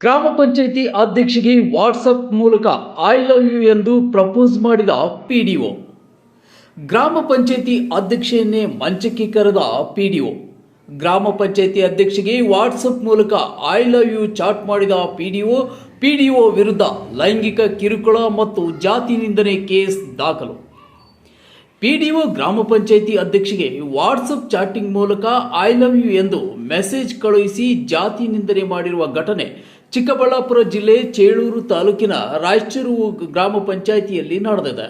ಗ್ರಾಮ ಪಂಚಾಯಿತಿ ಅಧ್ಯಕ್ಷಿಗೆ ವಾಟ್ಸಪ್ ಮೂಲಕ ಐ ಲವ್ ಯು ಎಂದು ಪ್ರಪೋಸ್ ಮಾಡಿದ ಪಿಡಿಒ ಗ್ರಾಮ ಪಂಚಾಯಿತಿ ಅಧ್ಯಕ್ಷೆಯನ್ನೇ ಮಂಚಕ್ಕೆ ಕರೆದ ಪಿಡಿಒ ಗ್ರಾಮ ಪಂಚಾಯಿತಿ ಅಧ್ಯಕ್ಷಿಗೆ ವಾಟ್ಸಪ್ ಮೂಲಕ ಐ ಲವ್ ಯು ಚಾಟ್ ಮಾಡಿದ ಪಿಡಿಒ ಪಿಡಿಒ ವಿರುದ್ಧ ಲೈಂಗಿಕ ಕಿರುಕುಳ ಮತ್ತು ಜಾತಿ ನಿಂದನೆ ಕೇಸ್ ದಾಖಲು. ಪಿಡಿಒ ಗ್ರಾಮ ಪಂಚಾಯಿತಿ ಅಧ್ಯಕ್ಷಿಗೆ ವಾಟ್ಸಪ್ ಚಾಟಿಂಗ್ ಮೂಲಕ ಐ ಲವ್ ಯು ಎಂದು ಮೆಸೇಜ್ ಕಳುಹಿಸಿ ಜಾತಿ ನಿಂದನೆ ಮಾಡಿರುವ ಘಟನೆ ಚಿಕ್ಕಬಳ್ಳಾಪುರ ಜಿಲ್ಲೆ ಚೇಳೂರು ತಾಲೂಕಿನ ರಾಯಚೂರು ಗ್ರಾಮ ಪಂಚಾಯಿತಿಯಲ್ಲಿ ನಡೆದಿದೆ.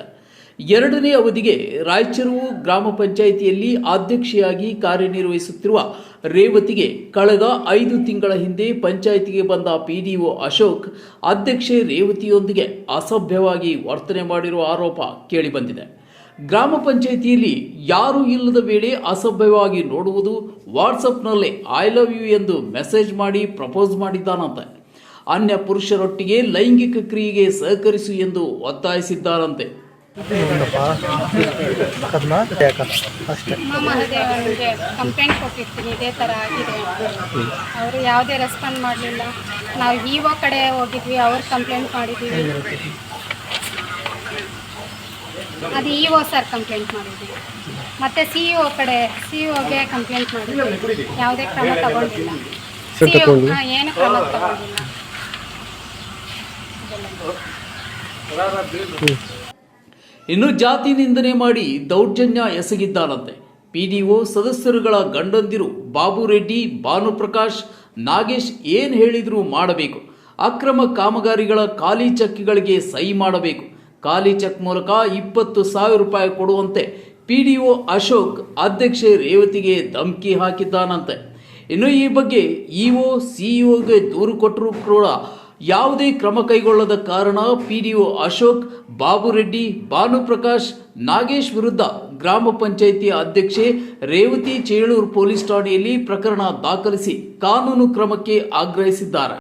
ಎರಡನೇ ಅವಧಿಗೆ ರಾಯಚೂರು ಗ್ರಾಮ ಪಂಚಾಯಿತಿಯಲ್ಲಿ ಅಧ್ಯಕ್ಷೆಯಾಗಿ ಕಾರ್ಯನಿರ್ವಹಿಸುತ್ತಿರುವ ರೇವತಿಗೆ ಕಳೆದ ಐದು ತಿಂಗಳ ಹಿಂದೆ ಪಂಚಾಯಿತಿಗೆ ಬಂದ ಪಿಡಿಒ ಅಶೋಕ್, ಅಧ್ಯಕ್ಷೆ ರೇವತಿಯೊಂದಿಗೆ ಅಸಭ್ಯವಾಗಿ ವರ್ತನೆ ಮಾಡಿರುವ ಆರೋಪ ಕೇಳಿಬಂದಿದೆ. ಗ್ರಾಮ ಪಂಚಾಯಿತಿಯಲ್ಲಿ ಯಾರೂ ಇಲ್ಲದ ವೇಳೆ ಅಸಭ್ಯವಾಗಿ ನೋಡುವುದು ವಾಟ್ಸಪ್ನಲ್ಲೇ ಐ ಲವ್ ಯು ಎಂದು ಮೆಸೇಜ್ ಮಾಡಿ ಪ್ರಪೋಸ್ ಮಾಡಿದ್ದಾನಂತೆ. ಅನ್ಯ ಪುರುಷರೊಟ್ಟಿಗೆ ಲೈಂಗಿಕ ಕ್ರಿಯೆಗೆ ಸಹಕರಿಸು ಎಂದು ಒತ್ತಾಯಿಸಿದ್ದಾರಂತೆ. ಅಷ್ಟೇ. ಅಮ್ಮ ಮಹದೇವನಿಗೆ ಕಂಪ್ಲೇಂಟ್ ಕೊಟ್ಟಿರ್ತೀನಿ ಇದೇ ಥರ ಆಗಿದೆ ಅವರು ಯಾವುದೇ ರೆಸ್ಪಾಂಡ್ ಮಾಡಲಿಲ್ಲ. ನಾವು ಇ ಒ ಕಡೆ ಹೋಗಿದ್ವಿ ಅವ್ರು ಕಂಪ್ಲೇಂಟ್ ಮಾಡಿದ್ದೀವಿ ಅದು ಇ ಒ ಸರ್ ಕಂಪ್ಲೇಂಟ್ ಮಾಡಿದ್ವಿ. ಮತ್ತೆ ಸಿ ಇ ಒ ಕಡೆ ಸಿ ಇ ಒಗೆ ಕಂಪ್ಲೇಂಟ್ ಮಾಡಿದ್ವಿ. ಯಾವುದೇ ಕ್ರಮ ತಗೊಂಡಿಲ್ಲ. ಸಿ ಏನು ಕ್ರಮ ತಗೊಂಡಿಲ್ಲ. ಇನ್ನು ಜಾತಿ ನಿಂದನೆ ಮಾಡಿ ದೌರ್ಜನ್ಯ ಎಸಗಿದ್ದಾರಂತೆ. ಪಿಡಿಒ ಸದಸ್ಯರುಗಳ ಗಂಡಂದಿರು ಬಾಬು ರೆಡ್ಡಿ ಭಾನುಪ್ರಕಾಶ್ ನಾಗೇಶ್ ಏನು ಹೇಳಿದರೂ ಮಾಡಬೇಕು. ಅಕ್ರಮ ಕಾಮಗಾರಿಗಳ ಖಾಲಿ ಚೆಕ್ಗಳಿಗೆ ಸಹಿ ಮಾಡಬೇಕು. ಖಾಲಿ ಚೆಕ್ ಮೂಲಕ ಇಪ್ಪತ್ತು ಸಾವಿರ ರೂಪಾಯಿ ಕೊಡುವಂತೆ ಪಿಡಿಒ ಅಶೋಕ್ ಅಧ್ಯಕ್ಷೆ ರೇವತಿಗೆ ಧಮಕಿ ಹಾಕಿದ್ದಾನಂತೆ. ಇನ್ನು ಈ ಬಗ್ಗೆ ಇಒ, ಸಿಇಒಗೆ ದೂರು ಕೊಟ್ಟರೂ ಕೂಡ ಯಾವುದೇ ಕ್ರಮ ಕೈಗೊಳ್ಳದ ಕಾರಣ ಪಿಡಿಒ ಅಶೋಕ್, ಬಾಬುರೆಡ್ಡಿ, ಭಾನುಪ್ರಕಾಶ್, ನಾಗೇಶ್ ವಿರುದ್ಧ ಗ್ರಾಮ ಪಂಚಾಯಿತಿ ಅಧ್ಯಕ್ಷೆ ರೇವತಿ ಚೇಳೂರು ಪೊಲೀಸ್ ಠಾಣೆಯಲ್ಲಿ ಪ್ರಕರಣ ದಾಖಲಿಸಿ ಕಾನೂನು ಕ್ರಮಕ್ಕೆ ಆಗ್ರಹಿಸಿದ್ದಾರೆ.